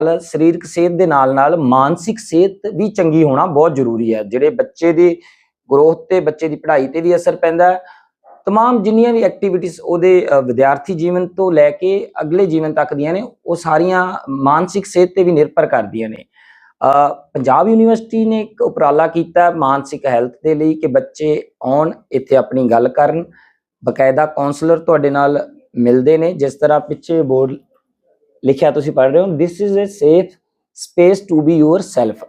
ਨਾਲ ਸਰੀਰਕ ਸਿਹਤ ਦੇ ਨਾਲ ਨਾਲ ਮਾਨਸਿਕ ਸਿਹਤ ਵੀ ਚੰਗੀ ਹੋਣਾ ਬਹੁਤ ਜ਼ਰੂਰੀ ਹੈ ਜਿਹੜੇ ਬੱਚੇ ਦੀ ਗਰੋਥ ਤੇ ਬੱਚੇ ਦੀ ਪੜ੍ਹਾਈ ਤੇ ਵੀ ਅਸਰ ਪੈਂਦਾ ਹੈ तमाम ਜਿੰਨੀਆਂ ਵੀ ਐਕਟੀਵਿਟੀਜ਼ ਉਹਦੇ ਅ, ਵਿਦਿਆਰਥੀ ਜੀਵਨ ਤੋਂ ਲੈ ਕੇ ਅਗਲੇ ਜੀਵਨ ਤੱਕ ਦੀਆਂ ਨੇ ਉਹ ਸਾਰੀਆਂ ਮਾਨਸਿਕ ਸਿਹਤ ਤੇ ਵੀ ਨਿਰਭਰ ਕਰਦੀਆਂ ਨੇ ਅ, ਪੰਜਾਬ ਯੂਨੀਵਰਸਿਟੀ ਨੇ ਇੱਕ ਉਪਰਾਲਾ ਕੀਤਾ ਹੈ ਮਾਨਸਿਕ ਹੈਲਥ ਦੇ ਲਈ ਕਿ ਬੱਚੇ ਆਉਣ ਇੱਥੇ ਆਪਣੀ ਗੱਲ ਕਰਨ ਬਕਾਇਦਾ ਕਾਉਂਸਲਰ ਤੁਹਾਡੇ ਨਾਲ ਮਿਲਦੇ ਨੇ ਜਿਸ ਤਰ੍ਹਾਂ ਪਿੱਛੇ ਬੋਰਡ ਲਿਖਿਆ ਤੁਸੀਂ ਪੜ੍ਹ ਰਹੇ ਹੋ this is a safe space to be yourself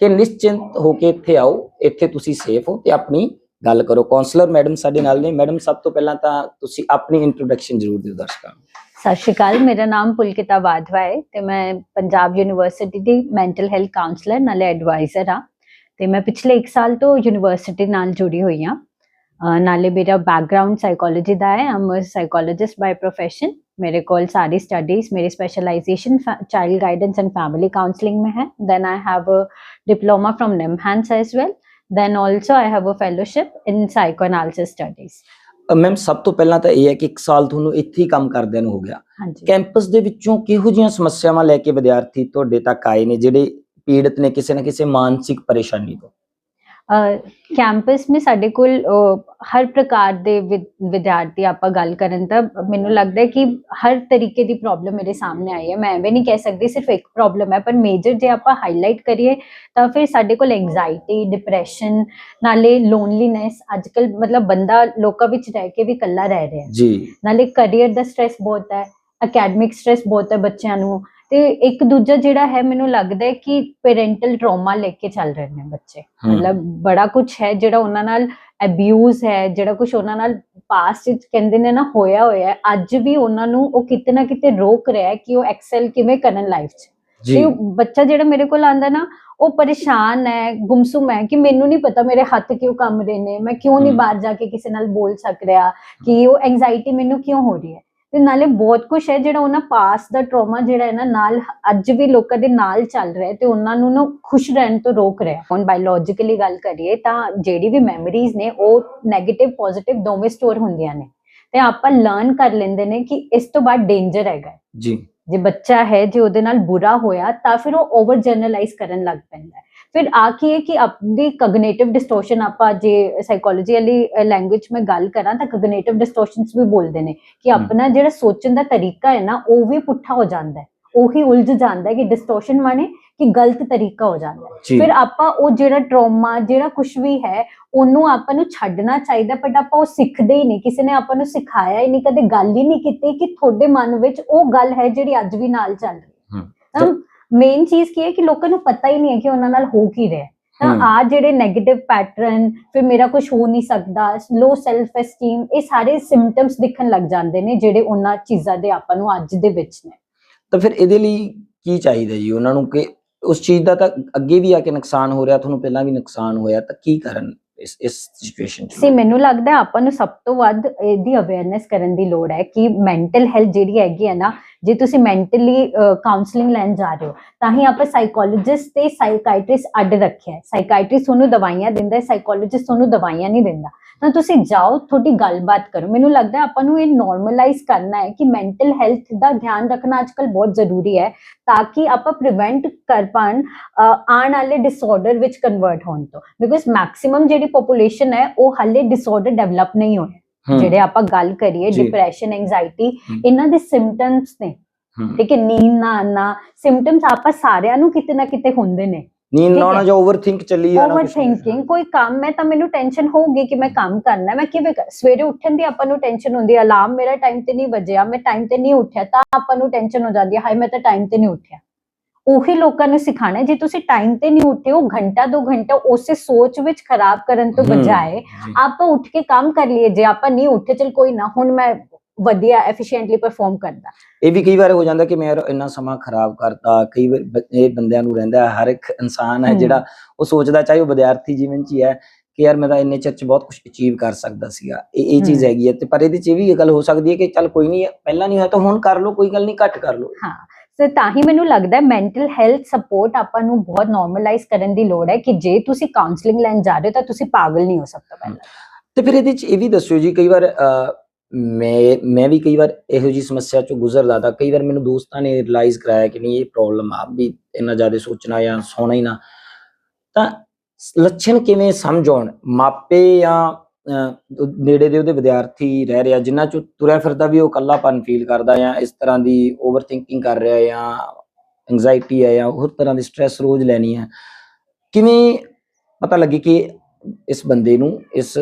ਕਿ ਨਿਸ਼ਚਿੰਤ ਹੋ ਕੇ ਇੱਥੇ ਆਓ, ਇੱਥੇ ਤੁਸੀਂ ਸੇਫ ਹੋ ਤੇ ਆਪਣੀ ਗੱਲ ਕਰੋ। ਕਾਉਂਸਲਰ ਮੈਡਮ ਸਾਡੇ ਨਾਲ ਨੇ। ਮੈਡਮ ਸਭ ਤੋਂ ਪਹਿਲਾਂ ਤਾਂ ਤੁਸੀਂ ਆਪਣੀ ਇੰਟਰੋਡਕਸ਼ਨ ਜ਼ਰੂਰ ਦਿਓ ਦਰਸ਼ਕਾਂ ਨੂੰ। ਸਤਿ ਸ਼੍ਰੀ ਅਕਾਲ। ਮੇਰਾ ਨਾਮ ਪੁਲਕਿਤਾ ਵਾਧਵਾ ਹੈ ਤੇ ਮੈਂ ਪੰਜਾਬ ਯੂਨੀਵਰਸਿਟੀ ਦੀ ਮੈਂਟਲ ਹੈਲਥ ਕਾਉਂਸਲਰ ਨਾਲੇ ਐਡਵਾਈਜ਼ਰ ਹਾਂ। ਤੇ ਮੈਂ ਪਿਛਲੇ 1 ਸਾਲ ਤੋਂ ਯੂਨੀਵਰਸਿਟੀ ਨਾਲ ਜੁੜੀ ਹੋਈ ਹਾਂ। ਨਾਲੇ ਮੇਰਾ ਬੈਕਗ੍ਰਾਉਂਡ ਸਾਈਕੋਲੋਜੀ ਦਾ ਹੈ। ਆਮ ਸਾਈਕੋਲੋਜਿਸਟ ਬਾਈ ਪ੍ਰੋਫੈਸ਼ਨ ਮੇਰੇ ਕੋਲ ਸਾਰੀ ਸਟੱਡੀਜ਼ ਮੇਰੀ specialisation child guidance and family counselling ਮੇਂ ਹੈ। Then I have a diploma from NIMHANS as well then also I have a fellowship in psychoanalysis studies ma'am ਸਭ ਤੋਂ ਪਹਿਲਾਂ ਤਾਂ ਇਹ ਹੈ ਕਿ 1 ਸਾਲ ਤੁਹਾਨੂੰ ਇੱਥੇ ਹੀ ਕੰਮ ਕਰਦਿਆਂ ਨੂੰ ਹੋ ਗਿਆ। ਕੈਂਪਸ ਦੇ ਵਿੱਚੋਂ ਕਿਹੋ ਜੀਆਂ ਸਮੱਸਿਆਵਾਂ ਲੈ ਕੇ ਵਿਦਿਆਰਥੀ ਤੁਹਾਡੇ ਤੱਕ ਆਏ ਨੇ ਜਿਹੜੇ ਪੀੜਤ ਨੇ ਕਿਸੇ ਨਾ ਕਿਸੇ ਮਾਨਸਿਕ ਪਰੇਸ਼ਾਨੀ ਤੋਂ? ਕੈਂਪਸ ਮੇ ਸਾਡੇ ਕੋਲ ਹਰ ਪ੍ਰਕਾਰ ਦੇ ਵਿਦ- ਵਿਦਿਆਰਥੀ ਆਪਾਂ ਗੱਲ ਕਰਨ ਤਾਂ ਮੈਨੂੰ ਲੱਗਦਾ ਹੈ ਕਿ ਹਰ ਤਰੀਕੇ ਦੀ ਪ੍ਰੋਬਲਮ ਮੇਰੇ ਸਾਹਮਣੇ ਆਈ ਹੈ। ਮੈਂ ਐਵੇਂ ਨਹੀਂ ਕਹਿ ਸਕਦੀ ਸਿਰਫ ਇੱਕ ਪ੍ਰੋਬਲਮ ਹੈ ਪਰ ਮੇਜਰ ਜੇ ਆਪਾਂ ਹਾਈਲਾਈਟ ਕਰੀਏ ਤਾਂ ਫਿਰ ਸਾਡੇ ਕੋਲ ਐਂਜ਼ਾਈਟੀ ਡਿਪਰੈਸ਼ਨ ਨਾਲੇ ਲੋਨਲੀਨੈਸ ਅੱਜਕੱਲ ਮਤਲਬ ਬੰਦਾ ਲੋਕਾਂ ਵਿੱਚ ਰਹਿ ਕੇ ਵੀ ਇਕੱਲਾ ਰਹਿ ਰਿਹਾ ਜੀ। ਨਾਲੇ ਕੈਰੀਅਰ ਦਾ ਸਟ੍ਰੈਸ ਬਹੁਤ ਹੈ ਅਕੈਡਮਿਕ ਸਟ੍ਰੈਸ ਬਹੁਤ ਹੈ ਬੱਚਿਆਂ ਨੂੰ ਤੇ ਇੱਕ ਦੂਜਾ ਜਿਹੜਾ ਹੈ ਮੈਨੂੰ ਲੱਗਦਾ ਹੈ ਕਿ ਪੈਰੈਂਟਲ ਟਰਾਮਾ ਲੈ ਕੇ ਚੱਲ ਰਹੇ ਨੇ ਬੱਚੇ। ਮਤਲਬ ਬੜਾ ਕੁਝ ਹੈ ਜਿਹੜਾ ਉਹਨਾਂ ਨਾਲ ਅਬਿਊਜ਼ ਹੈ ਜਿਹੜਾ ਕੁਝ ਉਹਨਾਂ ਨਾਲ ਪਾਸਟ ਵਿੱਚ ਕਹਿੰਦੇ ਨੇ ਨਾ ਹੋਇਆ ਹੋਇਆ ਹੈ। ਅੱਜ ਵੀ ਉਹਨਾਂ ਨੂੰ ਉਹ ਕਿਤੇ ਨਾ ਕਿਤੇ ਰੋਕ ਰਿਹਾ ਹੈ ਕਿ ਉਹ ਐਕਸੈਲ ਕਿਵੇਂ ਕਰਨ ਲਾਈਫ 'ਚ। ਜੀ। ਤੇ ਉਹ ਬੱਚਾ ਜਿਹੜਾ ਮੇਰੇ ਕੋਲ ਆਂਦਾ ਨਾ ਉਹ ਪਰੇਸ਼ਾਨ ਹੈ ਗੁੰਮਸੁਮ ਹੈ ਕਿ ਮੈਨੂੰ ਨਹੀਂ ਪਤਾ ਮੇਰੇ ਹੱਥ ਕਿਉਂ ਕੰਬ ਰਹੇ ਨੇ ਮੈਂ ਕਿਉਂ ਨਹੀਂ। ਬਾਹਰ ਜਾ ਕੇ ਕਿਸੇ ਨਾਲ ਬੋਲ ਸਕ ਰਿਹਾ ਕਿ ਉਹ ਐਂਜ਼ਾਈਟੀ ਮੈਨੂੰ ਕਿਉਂ ਹੋ ਰਹੀ ਹੈ। ਤੇ ਨਾਲੇ ਬਹੁਤ ਕੁਝ ਹੈ ਜਿਹੜਾ ਉਹਨਾਂ ਪਾਸ ਦਾ ਟਰਾਮਾ ਜਿਹੜਾ ਹੈ ਨਾ ਨਾਲ ਅੱਜ ਵੀ ਲੋਕਾਂ ਦੇ ਨਾਲ ਚੱਲ ਰਿਹਾ ਹੈ ਤੇ ਉਹਨਾਂ ਨੂੰ ਨਾ ਖੁਸ਼ ਰਹਿਣ ਤੋਂ ਰੋਕ ਰਿਹਾ। ਹੁਣ ਬਾਇਓਲੋਜੀਕਲੀ ਗੱਲ ਕਰੀਏ ਤਾਂ ਜਿਹੜੀ ਵੀ ਮੈਮਰੀਜ਼ ਨੇ ਉਹ 네ਗੇਟਿਵ ਪੋਜ਼ਿਟਿਵ ਦੋਵੇਂ ਸਟੋਰ ਹੁੰਦੀਆਂ ਨੇ ਤੇ ਆਪਾਂ ਲਰਨ ਕਰ ਲੈਂਦੇ ਨੇ ਕਿ ਇਸ ਤੋਂ ਬਾਅਦ ਡੇਂਜਰ ਹੈਗਾ। ਜੀ ਜੇ ਬੱਚਾ ਹੈ ਜੇ ਉਹਦੇ ਨਾਲ ਬੁਰਾ ਹੋਇਆ ਤਾਂ ਫਿਰ ਉਹ ਓਵਰ ਜਨਰਲਾਈਜ਼ ਕਰਨ ਲੱਗ ਪੈਂਦਾ ਹੈ ਫਿਰ ਆ ਕੀ ਹੈ ਕਿ ਆਪਣੀ ਕਗਨੀਟਿਵ ਡਿਸਟੋਰਸ਼ਨ ਆਪਾਂ ਜੇ ਸਾਈਕੋਲੋਜੀ ਵਾਲੀ ਲੈਂਗੁਏਜ ਮੈਂ ਗੱਲ ਕਰਾਂ ਤਾਂ ਕਗਨੀਟਿਵ ਡਿਸਟੋਰਸ਼ਨਸ ਵੀ ਬੋਲਦੇ ਨੇ ਕਿ। ਆਪਣਾ ਜਿਹੜਾ ਸੋਚਣ ਦਾ ਤਰੀਕਾ ਹੈ ਨਾ ਉਹ ਵੀ ਪੁੱਠਾ ਹੋ ਜਾਂਦਾ ਹੈ। ਉਹੀ ਉਲਝ ਜਾਂਦਾ ਹੈ ਕਿ ਡਿਸਟੋਰਸ਼ਨ ਮਾਨੇ ਕਿ ਗਲਤ ਤਰੀਕਾ ਹੋ ਜਾਂਦਾ ਫਿਰ ਆਪਾਂ ਉਹ ਜਿਹੜਾ ਟਰਾਮਾ ਜਿਹੜਾ ਕੁਝ ਵੀ ਹੈ ਉਹਨੂੰ ਆਪਾਂ ਨੂੰ ਛੱਡਣਾ ਚਾਹੀਦਾ ਬਟ ਆਪਾਂ ਉਹ ਸਿੱਖਦੇ ਹੀ ਨਹੀਂ। ਕਿਸੇ ਨੇ ਆਪਾਂ ਨੂੰ ਸਿਖਾਇਆ ਹੀ ਨਹੀਂ ਕਦੇ ਗੱਲ ਹੀ ਨਹੀਂ ਕੀਤੀ ਕਿ ਤੁਹਾਡੇ ਮਨ ਵਿੱਚ ਉਹ ਗੱਲ ਹੈ ਜਿਹੜੀ ਅੱਜ ਵੀ ਨਾਲ ਚੱਲ ਰਹੀ ਹੈ। ਮੇਨ ਚੀਜ਼ ਕੀ ਹੈ ਕਿ ਲੋਕਾਂ ਨੂੰ ਪਤਾ ਹੀ ਨਹੀਂ ਹੈ ਕਿ ਉਹਨਾਂ ਨਾਲ ਹੋ ਕੀ ਰਿਹਾ। ਤਾਂ। ਆ ਜਿਹੜੇ 네ਗੇਟਿਵ ਪੈਟਰਨ ਫਿਰ ਮੇਰਾ ਕੁਝ ਹੋ ਨਹੀਂ ਸਕਦਾ ਲੋ ਸੈਲਫ ਐਸਟੀਮ ਇਹ ਸਾਰੇ ਸਿੰਪਟਮਸ ਦਿਖਣ ਲੱਗ ਜਾਂਦੇ ਨੇ ਜਿਹੜੇ ਉਹਨਾਂ ਚੀਜ਼ਾਂ ਦੇ ਆਪਾਂ ਨੂੰ ਅੱਜ ਦੇ ਵਿੱਚ ਨੇ ਤਾਂ ਫਿਰ ਇਹਦੇ ਲਈ ਕੀ ਚਾਹੀਦਾ ਜੀ ਉਹਨਾਂ ਨੂੰ ਕਿ ਉਸ ਚੀਜ਼ ਦਾ ਤਾਂ ਅੱਗੇ ਵੀ ਆ ਕੇ ਨੁਕਸਾਨ ਹੋ ਰਿਹਾ ਤੁਹਾਨੂੰ ਪਹਿਲਾਂ ਵੀ ਨੁਕਸਾਨ ਹੋਇਆ ਤਾਂ ਕੀ ਕਰਨ ਇਸ ਇਸ ਸਿਚੁਏਸ਼ਨ 'ਚ ਸੀ ਮੈਨੂੰ ਲੱਗਦਾ ਆਪਾਂ ਨੂੰ ਸਭ ਤੋਂ ਵੱਧ ਇਹਦੀ ਅਵੇਅਰਨੈਸ ਕਰਨ ਦੀ ਲੋੜ ਹੈ ਕਿ ਮੈਂਟਲ ਹੈਲਥ ਜਿਹੜੀ ਹੈਗੀ ਹੈ ਨਾ ਜੇ ਤੁਸੀਂ ਮੈਂਟਲੀ ਕਾਉਂਸਲਿੰਗ ਲੈਣ ਜਾ ਰਹੇ ਹੋ, ਤਾਂ ਹੀ ਆਪਾਂ ਸਾਈਕੋਲੋਜਿਸਟ ਤੇ ਸਾਈਕਾਇਟ੍ਰਿਸਟ ਅੱਡ ਰੱਖਿਆ ਹੈ। ਸਾਈਕਾਈਟ੍ਰਿਸਟ ਤੁਹਾਨੂੰ ਦਵਾਈਆਂ ਦਿੰਦਾ ਹੈ ਸਾਈਕੋਲੋਜਿਸਟ ਤੁਹਾਨੂੰ ਦਵਾਈਆਂ ਨਹੀਂ ਦਿੰਦਾ। ਤਾਂ ਤੁਸੀਂ ਜਾਓ, ਤੁਹਾਡੀ ਗੱਲਬਾਤ ਕਰੋ। ਮੈਨੂੰ ਲੱਗਦਾ ਆਪਾਂ ਨੂੰ ਇਹ ਨਾਰਮਲਾਈਜ਼ ਕਰਨਾ ਹੈ ਕਿ ਮੈਂਟਲ ਹੈਲਥ ਦਾ ਧਿਆਨ ਰੱਖਣਾ ਅੱਜਕੱਲ ਬਹੁਤ ਜ਼ਰੂਰੀ ਹੈ, ਤਾਂ ਕਿ ਆਪਾਂ ਪ੍ਰੀਵੈਂਟ ਕਰ ਪਾਣ ਆਉਣ ਵਾਲੇ ਡਿਸਆਰਡਰ ਵਿੱਚ ਕਨਵਰਟ ਹੋਣ ਤੋਂ। ਬਿਕੋਜ਼ ਮੈਕਸਿਮਮ ਜਿਹੜੀ ਪੋਪੂਲੇਸ਼ਨ ਹੈ, ਉਹ ਹਾਲੇ ਡਿਸਆਰਡਰ ਡਿਵੈਲਪ ਨਹੀਂ ਹੋਇਆ ਜਿਹੜੇ ਆਪਾਂ ਗੱਲ ਕਰੀਏ। ਡਿਪਰੈਸ਼ਨ ਹਮ। ਇਹਨਾਂ ਦੇ ਸਿੰਪਟਮਸ ਨੇ। ਠੀਕ ਹੈ ਨੀਂਦ ਨਾ ਆਣਾ ਸਿੰਪਟਮਸ ਆਪਾਂ ਸਾਰਿਆਂ ਨੂੰ ਕਿਤੇ ਨਾ ਕਿਤੇ ਹੁੰਦੇ ਨੇ ਨੀਂਦ ਨਾ ਆਉਣਾ ਹੈ। ਜਾਂ ਓਵਰਥਿੰਕ ਚੱਲੀ ਜਾਣਾ ਓਵਰ ਕੁਛ ਨਾ ਕੁਛ। ਥਿੰਕਿੰਗ ਕੋਈ ਕੰਮ ਹੈ ਤਾਂ ਮੈਨੂੰ ਟੈਨਸ਼ਨ ਹੋਊਗੀ ਕਿ ਮੈਂ ਕੰਮ ਕਰਨਾ ਮੈਂ ਕਿਵੇਂ ਸਵੇਰੇ ਉੱਠਣ ਦੀ ਆਪਾਂ ਨੂੰ ਟੈਨਸ਼ਨ ਹੁੰਦੀ ਹੈ ਅਲਾਰਮ ਮੇਰਾ ਟਾਈਮ ਤੇ ਨਹੀਂ ਵੱਜਿਆ ਮੈਂ ਟਾਈਮ ਤੇ ਨਹੀਂ ਉੱਠਿਆ ਤਾਂ ਆਪਾਂ ਨੂੰ ਟੈਨਸ਼ਨ ਹੋ ਜਾਂਦੀ ਹੈ ਹਾਏ ਮੈਂ ਤਾਂ ਟਾਈਮ ਤੇ ਨਹੀਂ ਉੱਠਿਆ ਉਹੀ ਲੋਕਾਂ ਨੂੰ ਸਿਖਾਣਾ ਜੇ ਤੁਸੀਂ ਟਾਈਮ ਤੇ ਨਹੀਂ ਉੱਠੇ ਹੋ ਘੰਟਾ ਦੋ ਘੰਟਾ ਉਸੇ ਸੋਚ ਵਿੱਚ ਖਰਾਬ ਕਰਨ ਤੋਂ ਬਜਾਏ। ਆਪਾਂ ਉੱਠ ਕੇ ਕੰਮ ਕਰ ਲਈਏ ਜੇ ਆਪਾਂ ਨਹੀਂ ਉੱਠੇ ਚਲ ਕੋਈ ਨਾ ਹੁਣ ਮੈਂ ਵਧੀਆ ਐਫੀਸ਼ੀਐਂਟਲੀ ਪਰਫਾਰਮ ਕਰਦਾ ਇਹ ਵੀ ਕਈ ਵਾਰ ਹੋ ਜਾਂਦਾ ਕਿ ਮੈਂ ਯਾਰ ਇੰਨਾ ਸਮਾਂ ਖਰਾਬ ਕਰਤਾ ਕਈ ਵਾਰ ਇਹ ਬੰਦਿਆਂ ਨੂੰ ਰਹਿੰਦਾ ਹਰ ਇੱਕ ਇਨਸਾਨ ਹੈ। ਜਿਹੜਾ ਉਹ ਸੋਚਦਾ ਚਾਹੇ ਉਹ ਵਿਦਿਆਰਥੀ ਜੀਵਨ ਚ ਹੀ ਹੈ ਕਿ ਯਾਰ ਮੈਂ ਤਾਂ ਇੰਨੇ ਚਿਰ ਚ ਬਹੁਤ ਕੁਝ ਅਚੀਵ ਕਰ ਸਕਦਾ ਸੀਗਾ ਇਹ ਇਹ ਚੀਜ਼। ਹੈਗੀ ਹੈ ਤੇ ਪਰ ਇਹਦੇ ਚ ਵੀ ਇਹ ਗੱਲ ਹੋ ਸਕਦੀ ਹੈ ਕਿ ਚੱਲ ਕੋਈ ਨਹੀਂ ਪਹਿਲਾਂ ਨਹੀਂ ਹੋਇਆ ਤਾਂ ਹੁਣ ਕਰ ਲਓ ਕੋਈ ਗੱਲ ਨਹੀਂ ਘੱਟ ਕਰ ਲਓ ਹਾਂ ਸੋ ਤਾਂ ਹੀ ਮੈਨੂੰ ਲੱਗਦਾ ਹੈ ਮੈਂਟਲ ਹੈਲਥ ਸਪੋਰਟ ਆਪਾਂ ਨੂੰ ਬਹੁਤ ਨਾਰਮਲਾਈਜ਼ ਕਰਨ ਦੀ ਲੋੜ ਹੈ ਕਿ ਜੇ ਤੁਸੀਂ ਕਾਉਂਸਲਿੰਗ ਲੈਣ ਜਾ ਰਹੇ ਹੋ ਤਾਂ ਤੁਸੀਂ ਪਾਗਲ ਨਹੀਂ ਹੋ ਸਕਦਾ ਪਹਿਲਾਂ। ਤੇ ਫਿਰ ਇਹਦੇ ਚ ਇਹ ਵੀ ਦੱਸਿਓ ਜੀ, ਕਈ ਵਾਰ ਮੈਂ ਮੈਂ ਵੀ ਕਈ ਵਾਰ ਇਹੋ ਜੀ ਸਮੱਸਿਆ ਚੋਂ ਗੁਜ਼ਰਦਾ ਤਾਂ ਕਈ ਵਾਰ ਮੈਨੂੰ ਦੋਸਤਾਂ ਨੇ ਰਿਅਲਾਈਜ਼ ਕਰਾਇਆ ਕਿ ਨਹੀਂ ਇਹ ਪ੍ਰੋਬਲਮ ਆ, ਵੀ ਇੰਨਾ ਜ਼ਿਆਦਾ ਸੋਚਣਾ ਜਾਂ ਸੌਣਾ ਹੀ ਨਾ। ਤਾਂ ਲੱਛਣ ਕਿਵੇਂ ਸਮਝ ਆਉਣ? ਮਾਪੇ ਜਾਂ ਨੇੜੇ ਦੇ ਉਹਦੇ ਵਿਦਿਆਰਥੀ ਰਹਿ ਰਿਹਾ ਜਿਨ੍ਹਾਂ ਚੋਂ ਤੁਰਿਆ ਫਿਰਦਾ ਵੀ ਉਹ ਇਕੱਲਾਪਨ ਫੀਲ ਕਰਦਾ ਜਾਂ ਇਸ ਤਰ੍ਹਾਂ ਦੀ ਓਵਰ ਥਿੰਕਿੰਗ ਕਰ ਰਿਹਾ ਜਾਂ ਐਂਜ਼ਾਈਟੀ ਹੈ ਜਾਂ ਹੋਰ ਤਰ੍ਹਾਂ ਦੀ ਸਟ੍ਰੈਸ ਰੋਜ਼ ਲੈਣੀ ਹੈ। ਕਿਵੇਂ ਪਤਾ ਲੱਗੇ ਕਿ ਇਸ ਬੰਦੇ ਨੂੰ, ਇਸ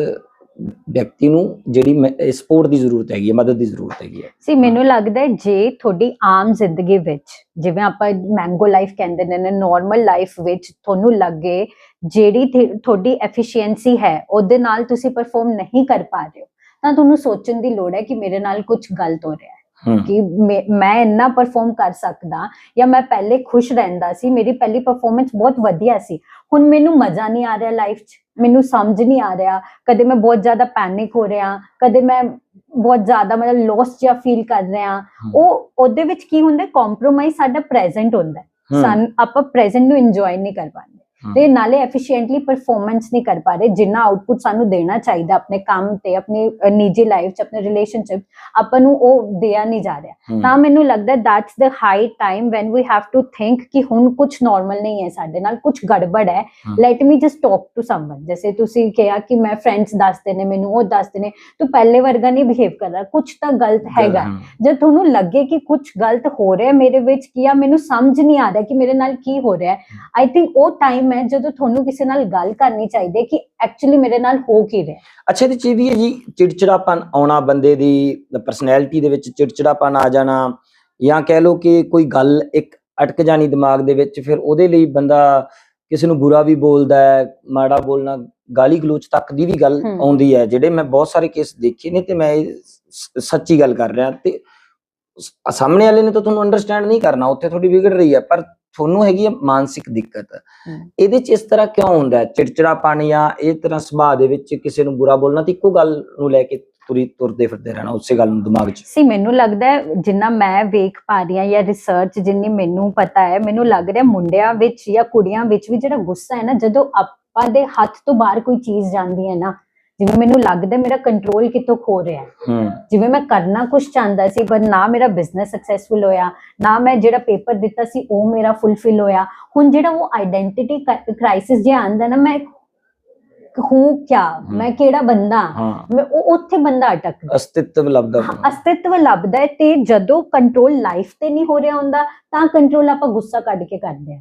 ਵਿਅਕਤੀ ਨੂੰ ਜਿਹੜੀ ਸਪੋਰਟ ਦੀ ਜ਼ਰੂਰਤ ਹੈਗੀ ਹੈ ਮਦਦ ਦੀ ਜ਼ਰੂਰਤ ਹੈਗੀ ਹੈ। ਸੀ ਮੈਨੂੰ ਲੱਗਦਾ ਹੈ ਜੇ ਤੁਹਾਡੀ ਆਮ ਜ਼ਿੰਦਗੀ ਵਿੱਚ ਜਿਵੇਂ ਆਪਾਂ ਮੈਂਗੋ ਲਾਈਫ ਕਹਿੰਦੇ ਨੇ ਨਾਰਮਲ ਲਾਈਫ ਵਿੱਚ ਤੁਹਾਨੂੰ ਲੱਗੇ ਜਿਹੜੀ ਤੁਹਾਡੀ ਐਫੀਸ਼ੀਐਂਸੀ ਹੈ ਉਹਦੇ ਨਾਲ ਤੁਸੀਂ ਪਰਫਾਰਮ ਨਹੀਂ ਕਰ ਪਾ ਰਹੇ ਹੋ ਤਾਂ ਤੁਹਾਨੂੰ ਸੋਚਣ ਦੀ ਲੋੜ ਹੈ ਕਿ ਮੇਰੇ ਨਾਲ ਕੁਝ ਗਲਤ ਹੋ ਰਿਹਾ ਹੈ। ਕਿ ਮੈਂ ਮੈਂ ਇੰਨਾ ਪਰਫਾਰਮ ਕਰ ਸਕਦਾ ਜਾਂ ਮੈਂ ਪਹਿਲੇ ਖੁਸ਼ ਰਹਿੰਦਾ ਸੀ ਮੇਰੀ ਪਹਿਲੀ ਪਰਫਾਰਮੈਂਸ ਬਹੁਤ ਵਧੀਆ ਸੀ। ਹੁਣ ਮੈਨੂੰ ਮਜ਼ਾ ਨਹੀਂ ਆ ਰਿਹਾ ਲਾਈਫ 'ਚ। ਮੈਨੂੰ ਸਮਝ ਨਹੀਂ ਆ ਰਿਹਾ। ਕਦੇ ਮੈਂ ਬਹੁਤ ਜ਼ਿਆਦਾ ਪੈਨਿਕ ਹੋ ਰਿਹਾ ਕਦੇ ਮੈਂ ਬਹੁਤ ਜ਼ਿਆਦਾ ਮਤਲਬ ਲੋਸ ਜਿਹਾ ਫੀਲ ਕਰ ਰਿਹਾ। ਉਹ ਉਹਦੇ ਵਿੱਚ ਕੀ ਹੁੰਦਾ ਕੰਪਰੋਮਾਈਜ਼ ਸਾਡਾ ਪ੍ਰੈਜ਼ੈਂਟ ਹੁੰਦਾ। ਸਾਨੂੰ ਆਪਾਂ ਪ੍ਰੈਜ਼ੈਂਟ ਨੂੰ ਇੰਜੋਏ ਨਹੀਂ ਕਰ ਪਾਉਂਦੇ। ਤੇ ਨਾਲੇ ਐਫੀਸ਼ੀਐਂਟਲੀ ਪਰਫਾਰਮੈਂਸ ਨਹੀਂ ਕਰ ਪਾ ਰਹੇ ਜਿੰਨਾ ਆਉਟਪੁੱਟ ਸਾਨੂੰ ਦੇਣਾ ਚਾਹੀਦਾ ਆਪਣੇ ਕੰਮ ਤੇ ਆਪਣੀ ਨਿੱਜੀ ਲਾਈਫ 'ਚ ਆਪਣੇ ਰਿਲੇਸ਼ਨਸ਼ਿਪ ਆਪਾਂ ਨੂੰ ਉਹ ਦਿਆ ਨਹੀਂ ਜਾ ਰਿਹਾ। ਤਾਂ ਮੈਨੂੰ ਲੱਗਦਾ that's the high time when we have to think ਕਿ ਹੁਣ ਕੁਝ ਨਾਰਮਲ ਨਹੀਂ ਹੈ ਸਾਡੇ ਨਾਲ ਕੁਝ ਗੜਬੜ ਹੈ। Let me just talk to someone ਜੈਸੇ ਤੁਸੀਂ ਕਿਹਾ ਕਿ ਮੈਂ ਫਰੈਂਡਸ ਦੱਸਦੇ ਨੇ ਮੈਨੂੰ ਉਹ ਦੱਸਦੇ ਨੇ ਤੂੰ ਪਹਿਲੇ ਵਰਗਾ ਨਹੀਂ ਬਿਹੇਵ ਕਰ ਰਿਹਾ ਕੁਝ ਤਾਂ ਗਲਤ ਹੈਗਾ। ਜਦ ਤੁਹਾਨੂੰ ਲੱਗੇ ਕਿ ਕੁਝ ਗਲਤ ਹੋ ਰਿਹਾ ਮੇਰੇ ਵਿੱਚ ਕੀ ਆ ਮੈਨੂੰ ਸਮਝ ਨਹੀਂ ਆ ਰਿਹਾ ਕਿ ਮੇਰੇ ਨਾਲ ਕੀ ਹੋ ਰਿਹਾ। ਆਈ ਥਿੰਕ ਉਹ ਟਾਈਮ ਹੈ ਜਦੋਂ ਤੁਹਾਨੂੰ ਕਿਸੇ ਨਾਲ ਗੱਲ ਕਰਨੀ ਚਾਹੀਦੀ ਹੈ ਕਿ ਐਕਚੁਅਲੀ ਮੇਰੇ ਨਾਲ ਹੋ ਕੀ ਰਿਹਾ ਅੱਛਾ ਇਹਦੇ ਚ ਇਹ ਵੀ ਹੈ ਜੀ ਚਿੜਚਿੜਾਪਨ ਆਉਣਾ ਬੰਦੇ ਦੀ ਪਰਸਨੈਲਿਟੀ ਦੇ ਵਿੱਚ ਚਿੜਚਿੜਾਪਨ ਆ ਜਾਣਾ ਜਾਂ ਕਹਿ ਲਓ ਕਿ ਕੋਈ ਗੱਲ ਇੱਕ ਅਟਕ ਜਾਣੀ ਦਿਮਾਗ ਦੇ ਵਿੱਚ ਫਿਰ ਉਹਦੇ ਲਈ ਬੰਦਾ ਕਿਸੇ ਨੂੰ ਬੁਰਾ ਵੀ ਬੋਲਦਾ ਹੈ ਮਾੜਾ ਬੋਲਣਾ ਗਾਲੀ ਗਲੋਚ ਤੱਕ ਦੀ ਵੀ ਗੱਲ। ਆਉਂਦੀ ਹੈ ਜਿਹੜੇ ਮੈਂ ਬਹੁਤ ਸਾਰੇ ਕੇਸ ਦੇਖੇ ਨੇ ਤੇ ਮੈਂ ਸੱਚੀ ਗੱਲ ਕਰ ਰਿਹਾ ਤੇ ਸਾਹਮਣੇ ਵਾਲੇ ਨੇ ਤਾਂ ਤੁਹਾਨੂੰ ਅੰਡਰਸਟੈਂਡ ਨਹੀਂ ਕਰਨਾ ਉੱਥੇ ਤੁਹਾਡੀ ਵਿਗੜ ਰਹੀ ਹੈ ਪਰ ਤੁਹਾਨੂੰ ਹੈਗੀ ਹੈ ਮਾਨਸਿਕ ਦਿੱਕਤ। ਇਹਦੇ ਚ ਇਸ ਤਰ੍ਹਾਂ ਕਿਉਂ ਹੁੰਦਾ ਹੈ? ਚਿੜਚਿੜਾਪਨ ਜਾਂ ਇਹ ਤਰ੍ਹਾਂ ਸੁਭਾਅ ਦੇ ਵਿੱਚ ਕਿਸੇ ਨੂੰ ਬੁਰਾ ਬੋਲਣਾ ਤੇ ਇੱਕੋ ਗੱਲ ਨੂੰ ਲੈ ਕੇ ਤੁਰੀ ਤੁਰਦੇ ਫਿਰਦੇ ਰਹਿਣਾ ਉਸੇ ਗੱਲ ਨੂੰ ਦਿਮਾਗ 'ਚ। ਸੀ ਮੈਨੂੰ ਲੱਗਦਾ ਹੈ ਜਿੰਨਾ ਮੈਂ ਵੇਖ ਪਾ ਰਹੀ ਹਾਂ ਜਾਂ ਰਿਸਰਚ ਜਿੰਨੀ ਮੈਨੂੰ ਪਤਾ ਹੈ ਮੈਨੂੰ ਲੱਗ ਰਿਹਾ ਮੁੰਡਿਆਂ ਵਿੱਚ ਜਾਂ ਕੁੜੀਆਂ ਵਿੱਚ ਵੀ ਜਿਹੜਾ ਗੁੱਸਾ ਹੈ ਨਾ ਜਦੋਂ ਆਪਾਂ ਦੇ ਹੱਥ ਤੋਂ ਬਾਹਰ ਕੋਈ ਚੀਜ਼ ਜਾਂਦੀ ਹੈ ਨਾ ਜਿਵੇਂ ਮੈਨੂੰ ਲੱਗਦਾ ਮੇਰਾ ਕੰਟਰੋਲ ਕਿਤੋਂ ਖੋ ਰਿਹਾ ਹੈ। ਜਿਵੇਂ ਮੈਂ ਕਰਨਾ ਕੁਝ ਚਾਹੁੰਦਾ ਸੀ ਪਰ ਨਾ ਮੇਰਾ ਬਿਜ਼ਨਸ ਸਕਸੈਸਫੁਲ ਹੋਇਆ ਨਾ ਮੈਂ ਜਿਹੜਾ ਪੇਪਰ ਦਿੱਤਾ ਸੀ ਉਹ ਮੇਰਾ ਫੁੱਲਫਿਲ ਹੋਇਆ। ਹੁਣ ਜਿਹੜਾ ਉਹ ਆਇਡੈਂਟੀਟੀ ਕ੍ਰਾਈਸਿਸ ਜੇ ਆਂਦਾ ਨਾ ਮੈਂ ਹੂੰ ਕਿਆ ਮੈਂ ਕਿਹੜਾ ਬੰਦਾ? ਮੈਂ ਉਹ ਉੱਥੇ ਬੰਦਾ ਅਟਕਦਾ ਅਸਤਿਤਵ ਲੱਭਦਾ ਅਸਤਿਤਵ ਲੱਭਦਾ ਹੈ ਤੇ ਜਦੋਂ ਕੰਟਰੋਲ ਲਾਈਫ ਤੇ ਨਹੀਂ ਹੋ ਰਿਹਾ ਹੁੰਦਾ ਤਾਂ ਕੰਟਰੋਲ ਆਪਾਂ ਗੁੱਸਾ ਕੱਢ ਕੇ ਕਰਦੇ ਆ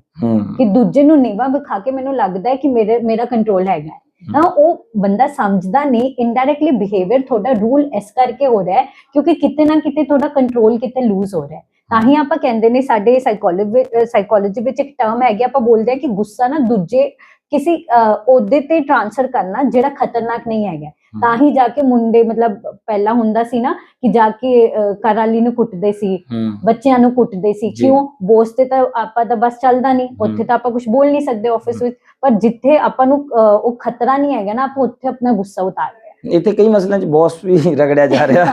ਕਿ ਦੂਜੇ ਨੂੰ ਨੀਵਾ ਵਿਖਾ ਕੇ ਮੈਨੂੰ ਲੱਗਦਾ ਹੈ ਕਿ ਮੇਰੇ ਮੇਰਾ ਕੰਟਰੋਲ ਹੈਗਾ। ਤਾਂ ਉਹ ਬੰਦਾ ਸਮਝਦਾ ਨਹੀਂ ਇਨਡਾਇਰੈਕਟਲੀ ਬਿਹੇਵੀਅਰ ਤੁਹਾਡਾ ਰੂਲ ਇਸ ਕਰਕੇ ਹੋ ਰਿਹਾ ਹੈ ਕਿਉਂਕਿ ਕਿਤੇ ਨਾ ਕਿਤੇ ਤੁਹਾਡਾ ਕੰਟਰੋਲ ਕਿਤੇ ਲੂਜ਼ ਹੋ ਰਿਹਾ ਹੈ ਤਾਂ ਹੀ ਆਪਾਂ ਕਹਿੰਦੇ ਨੇ ਸਾਡੇ ਸਾਈਕੋਲੋਜੀ ਸਾਈਕੋਲੋਜੀ ਵਿੱਚ ਇੱਕ ਟਰਮ ਹੈਗੀ ਆਪਾਂ ਬੋਲਦੇ ਆ ਕਿ ਗੁੱਸਾ ਨਾ ਦੂਜੇ ਕਿਸੇ ਅਹੁਦੇ ਤੇ ਟ੍ਰਾਂਸਫਰ ਕਰਨਾ ਜਿਹੜਾ ਖਤਰਨਾਕ ਨਹੀਂ ਹੈਗਾ ਤਾਂ ਹੀ। ਜਾ ਕੇ ਮੁੰਡੇ ਮਤਲਬ ਪਹਿਲਾਂ ਹੁੰਦਾ ਸੀ ਨਾ ਕਿ ਜਾ ਕੇ ਘਰ ਵਾਲੀ ਨੂੰ ਕੁੱਟਦੇ ਸੀ ਬੱਚਿਆਂ ਨੂੰ ਕੁੱਟਦੇ ਸੀ। ਕਿਉਂ? ਬੋਸ ਤੇ ਤਾਂ ਆਪਾਂ ਤਾਂ ਬਸ ਚੱਲਦਾ ਨਹੀਂ। ਉੱਥੇ। ਤਾਂ ਆਪਾਂ ਕੁਝ ਬੋਲ ਨਹੀਂ ਸਕਦੇ ਆਫਿਸ ਵਿੱਚ। ਪਰ ਜਿੱਥੇ ਆਪਾਂ ਨੂੰ ਉਹ ਖਤਰਾ ਨਹੀਂ ਹੈਗਾ ਨਾ ਆਪਾਂ ਉੱਥੇ ਆਪਣਾ ਗੁੱਸਾ ਉਤਾਰਦੇ ਹਾਂ। ਇੱਥੇ ਕਈ ਮਸਲਿਆਂ 'ਚ ਬੌਸ ਵੀ ਰਗੜਿਆ ਜਾ ਰਿਹਾ।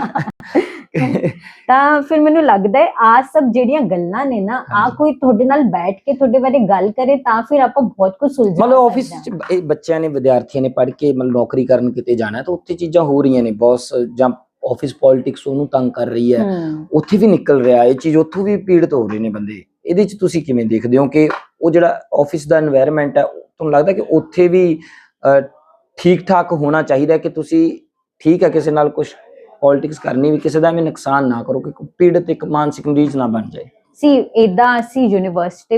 ਤਾਂ ਫਿਰ ਮੈਨੂੰ ਲੱਗਦਾ ਹੈ ਆ ਸਭ ਜਿਹੜੀਆਂ ਗੱਲਾਂ ਨੇ ਨਾ ਆ ਕੋਈ ਤੁਹਾਡੇ ਨਾਲ ਬੈਠ ਕੇ ਤੁਹਾਡੇ ਬਾਰੇ ਗੱਲ ਕਰੇ ਤਾਂ ਫਿਰ ਆਪਾਂ ਬਹੁਤ ਕੁਝ ਸੁਲਝ ਮਤਲਬ ਆਫਿਸ ਚ ਬੱਚਿਆਂ ਨੇ ਵਿਦਿਆਰਥੀਆਂ ਨੇ ਪੜ੍ਹ ਕੇ ਮਤਲਬ ਨੌਕਰੀ ਕਰਨ ਕਿਤੇ ਜਾਣਾ ਤਾਂ ਉੱਥੇ ਚੀਜ਼ਾਂ ਹੋ ਰਹੀਆਂ ਨੇ ਬੌਸ ਜਾਂ ਆਫਿਸ ਪੋਲਿਟਿਕਸ ਉਹਨੂੰ ਤੰਗ ਕਰ ਰਹੀ ਹੈ। ਉੱਥੇ ਵੀ ਨਿਕਲ ਰਿਹਾ ਇਹ ਚੀਜ਼ ਉੱਥੋਂ ਵੀ ਪੀੜਤ ਹੋ ਰਹੇ ਨੇ ਬੰਦੇ। ਇਹਦੇ ਚ ਤੁਸੀਂ ਕਿਵੇਂ ਦੇਖਦੇ ਹੋ ਕਿ ਉਹ ਜਿਹੜਾ ਆਫਿਸ ਦਾ এনवायरमेंट ਹੈ ਤੁਹਾਨੂੰ ਲੱਗਦਾ ਕਿ ਉੱਥੇ ਵੀ ਠੀਕ ਠਾਕ ਹੋਣਾ ਚਾਹੀਦਾ ਕਿ ਤੁਸੀਂ ਠੀਕ ਹੈ ਕਿਸੇ ਨਾਲ ਕੁਝ ਪੋਲਿਟਿਕਸ ਕਰਨੀ ਵੀ ਕਿਸੇ ਦਾ ਐਵੇਂ ਨੁਕਸਾਨ ਨਾ ਕਰੋ ਕਿ ਪੀੜਤ ਇੱਕ ਮਾਨਸਿਕ ਮਰੀਜ਼ ਨਾ ਬਣ ਜਾਏ। ਸੀ ਇਦਾਂ ਅਸੀਂ ਯੂਨੀਵਰਸਿਟੀ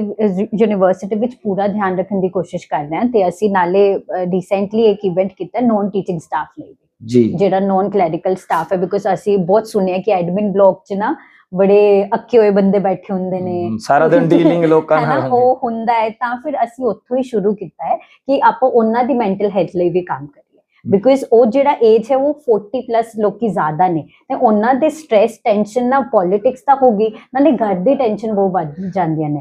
ਯੂਨੀਵਰਸਿਟੀ ਵਿੱਚ ਪੂਰਾ ਧਿਆਨ ਰੱਖਣ ਦੀ ਕੋਸ਼ਿਸ਼ ਕਰ ਰਹੇ ਹਾਂ ਤੇ ਅਸੀਂ ਨਾਲੇ ਰੀਸੈਂਟਲੀ ਇੱਕ ਇਵੈਂਟ ਕੀਤਾ ਨੌਨ ਟੀਚਿੰਗ ਸਟਾਫ ਲਈ ਜੀ। ਜਿਹੜਾ ਨੌਨ ਕਲੈਰੀਕਲ ਸਟਾਫ ਹੈ ਬਿਕੋਜ਼ ਅਸੀਂ ਬਹੁਤ ਸੁਣਿਆ ਕਿ ਐਡਮਿਨ ਬਲਾਕ 'ਚ ਨਾ ਬੜੇ ਅੱਕੇ ਹੋਏ ਬੰਦੇ ਬੈਠੇ ਹੁੰਦੇ ਨੇ। ਸਾਰਾ ਦਿਨ ਡੀਲਿੰਗ ਲੋਕਾਂ ਨਾਲ। ਉਹ ਹੁੰਦਾ ਹੈ ਤਾਂ ਫਿਰ ਅਸੀਂ ਉੱਥੋਂ ਹੀ ਸ਼ੁਰੂ ਕੀਤਾ ਹੈ ਕਿ ਆਪਾਂ ਉਹਨਾਂ ਦੀ ਮੈਂਟਲ ਹੈਲਥ ਲਈ ਵੀ ਕੰਮ ਕਰੀਏ। ਬਿਕੋਜ਼ ਉਹ ਜਿਹੜਾ ਏਜ ਹੈ, ਉਹ 40 ਪਲੱਸ ਲੋਕੀ ਜ਼ਿਆਦਾ ਨੇ। ਤੇ ਉਹਨਾਂ ਦੇ ਸਟ्रेस ਟੈਨਸ਼ਨ ਨਾ ਪੋਲਿਟਿਕਸ ਤਾਂ ਹੋਗੀ ਨਾਲੇ ਘਰ ਦੀ ਟੈਨਸ਼ਨ ਬਹੁਤ ਵੱਧ ਜਾਂਦੀਆਂ ਨੇ।